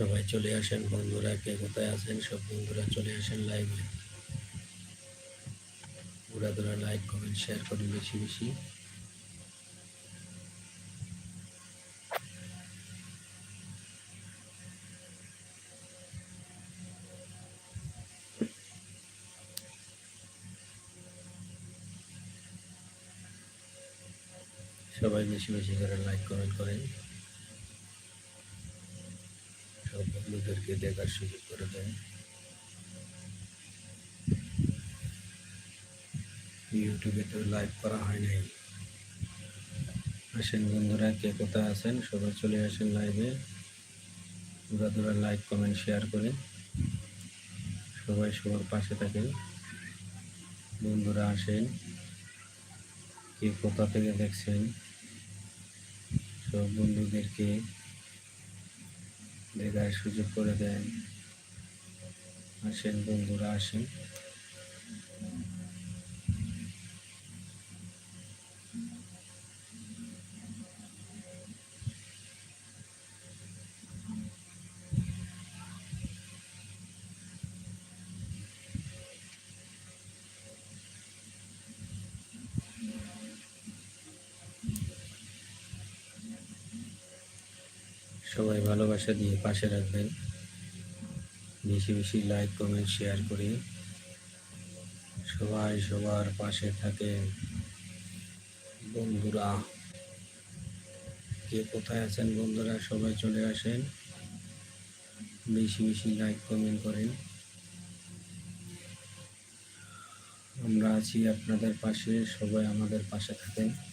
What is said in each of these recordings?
সবাই চলে আসেন, বন্ধুরা কে কোথায় আছেন, সব বন্ধুরা চলে আসেন লাইভে ঘোরা ধরা লাইক কমেন্ট শেয়ার করুন বেশি বেশি। সবাই বেশি বেশি করে লাইক কমেন্ট করেন। সব দেখার সুযোগ করে দেন। ইউটিউবে তো লাইভ করা হয় নাই। আসেন বন্ধুরা, কে কোথায় আছেন? সবাই চলে আসেন লাইভে পুরা ধরা লাইক কমেন্ট শেয়ার করে সবাই সবার পাশে থাকেন। বন্ধুরা আসেন। কে কোথা থেকে দেখছেন? সব বন্ধুদেরকে দেখার সুযোগ করে দেন। আসেন বন্ধুরা আসেন। সবাই ভালোবাসা দিয়ে পাশে রাখবেন। বেশি বেশি লাইক কমেন্ট শেয়ার করে সবাই সবার পাশে থাকেন। বন্ধুরা, কে কোথায় আছেন বন্ধুরা? সবাই চলে আসেন। বেশি বেশি লাইক কমেন্ট করেন। আমরা আছি আপনাদের পাশে, সবাই আমাদের পাশে থাকেন।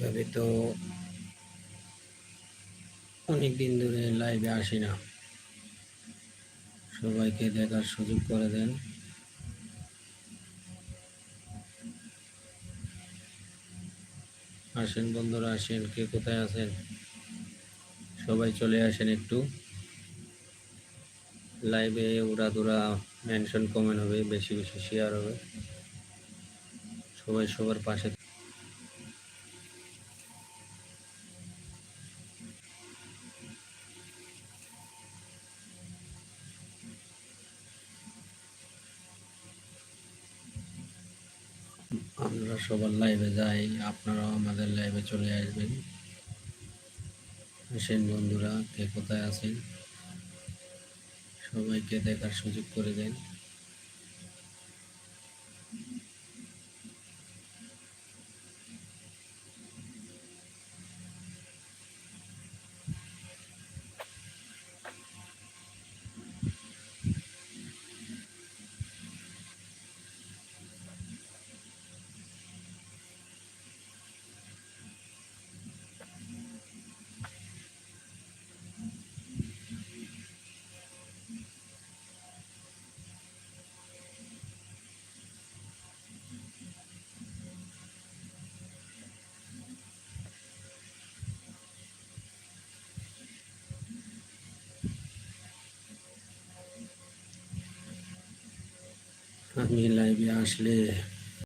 এইভাবে তো অনেক দিন ধরে লাইভে আসি না। সবাইকে দেখার সুযোগ করে দেন। আসেন বন্ধুরা, আসেন। কে কোথায় আছেন? সবাই চলে আসেন একটু। লাইভে উড়া দুরা মেনশন কমেন্ট হবে বেশি বেশি শেয়ার হবে। সবাই সবার পাশে আমরা সবার লাইভে যাই, আপনারাও আমাদের লাইভে চলে আসবেন। আসেন বন্ধুরা, কে কোথায় আছেন? সবাইকে দেখার সুযোগ করে দেন। আমি লাইভে আসলে